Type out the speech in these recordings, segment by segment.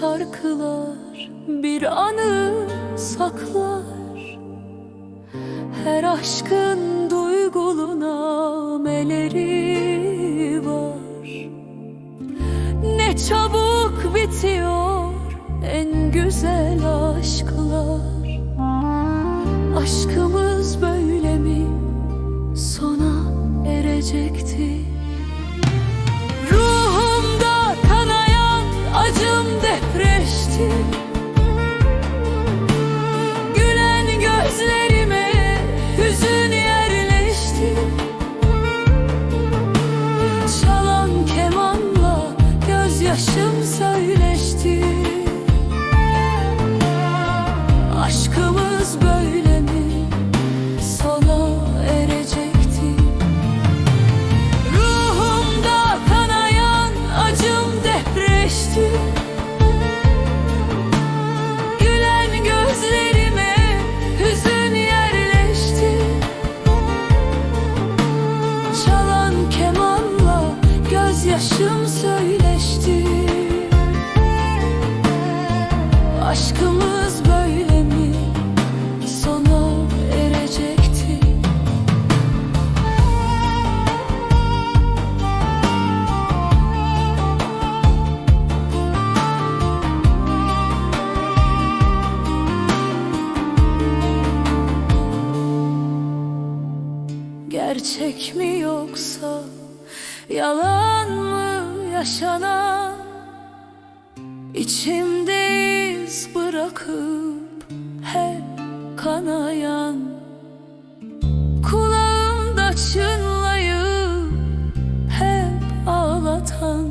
şarkılar bir anı saklar. Her aşkın duygulu nameleri var. Ne çabuk bitiyor en güzel aşklar. Aşkımız böyle mi sona erecekti? Gözyaşım söyleşti Aşkımız böyle mi sona erecekti? Gerçek mi yoksa yalan mı yaşanan? İçimde iz bırakıp hep kanayan. Kulağımda çınlayıp hep ağlatan.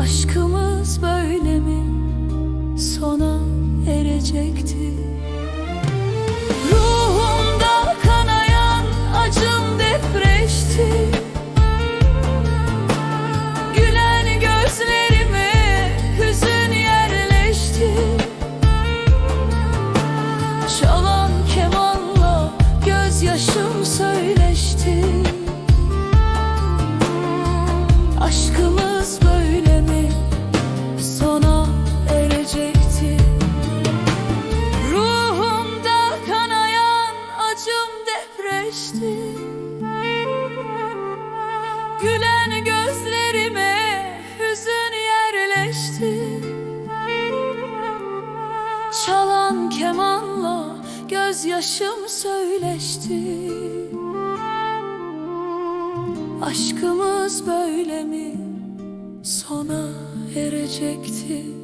Aşkımız böyle mi sona erecekti? Söyleşti. Aşkımız böyle mi? Sona erecekti? Ruhumda kanayan acım depreşti gözyaşım söyleşti Aşkımız böyle mi sona erecekti?